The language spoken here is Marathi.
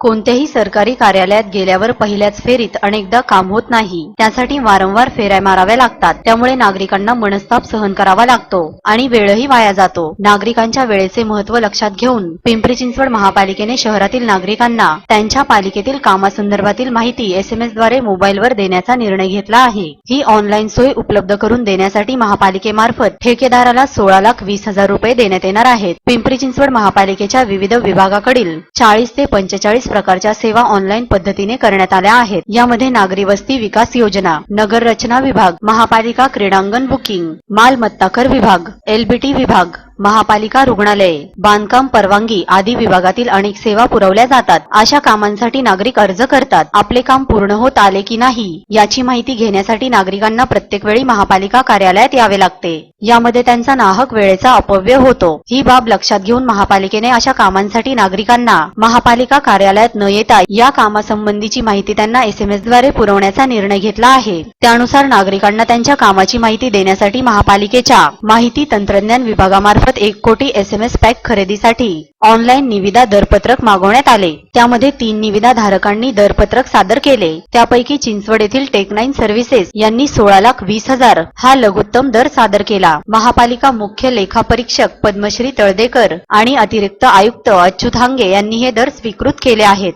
कोणत्याही सरकारी कार्यालयात गेल्यावर पहिल्याच फेरीत अनेकदा काम होत नाही. त्यासाठी वारंवार फेऱ्या माराव्या लागतात. त्यामुळे नागरिकांना मनस्ताप सहन करावा लागतो आणि वेळही वाया जातो. नागरिकांच्या वेळेचे महत्त्व लक्षात घेऊन पिंपरी चिंचवड महापालिकेने शहरातील नागरिकांना त्यांच्या पालिकेतील कामासंदर्भातील माहिती एसएमएसद्वारे मोबाईलवर देण्याचा निर्णय घेतला आहे. ही ऑनलाईन सोय उपलब्ध करून देण्यासाठी महापालिकेमार्फत ठेकेदाराला सोळा लाख वीस हजार रुपये देण्यात येणार आहेत. पिंपरी चिंचवड महापालिकेच्या विविध विभागाकडील चाळीस ते पंचेचाळीस प्रकारच्या सेवा ऑनलाईन पद्धतीने करण्यात आल्या आहेत. यामध्ये नागरी वस्ती विकास योजना नगर रचना विभाग महापालिका क्रीडांगण बुकिंग मालमत्ता कर विभाग एलबीटी विभाग महापालिका रुग्णालये. बांधकाम परवानगी आदी विभागातील अनेक सेवा पुरवल्या जातात. अशा कामांसाठी नागरिक अर्ज करतात. आपले काम पूर्ण होत आले की नाही याची माहिती घेण्यासाठी नागरिकांना प्रत्येक वेळी महापालिका कार्यालयात यावे लागते. यामध्ये त्यांचा नाहक वेळेचा अपव्यय होतो. ही बाब लक्षात घेऊन महापालिकेने अशा कामांसाठी नागरिकांना महापालिका कार्यालयात न येता या कामासंबंधीची माहिती त्यांना एसएमएसद्वारे पुरवण्याचा निर्णय घेतला आहे. त्यानुसार नागरिकांना त्यांच्या कामाची माहिती देण्यासाठी महापालिकेच्या माहिती तंत्रज्ञान विभागामार्फत एक कोटी एसएमएस पॅक खरेदीसाठी ऑनलाईन निविदा दरपत्रक मागवण्यात आले. त्यामध्ये तीन निविदा धारकांनी दरपत्रक सादर केले. त्यापैकी चिंचवड येथील टेकनाईन सर्व्हिसेस यांनी सोळा लाख वीस हजार हा लघुत्तम दर सादर केला. महापालिका मुख्य लेखापरीक्षक पद्मश्री तळदेकर आणि अतिरिक्त आयुक्त अच्युत हांगे यांनी हे दर स्वीकृत केले आहेत.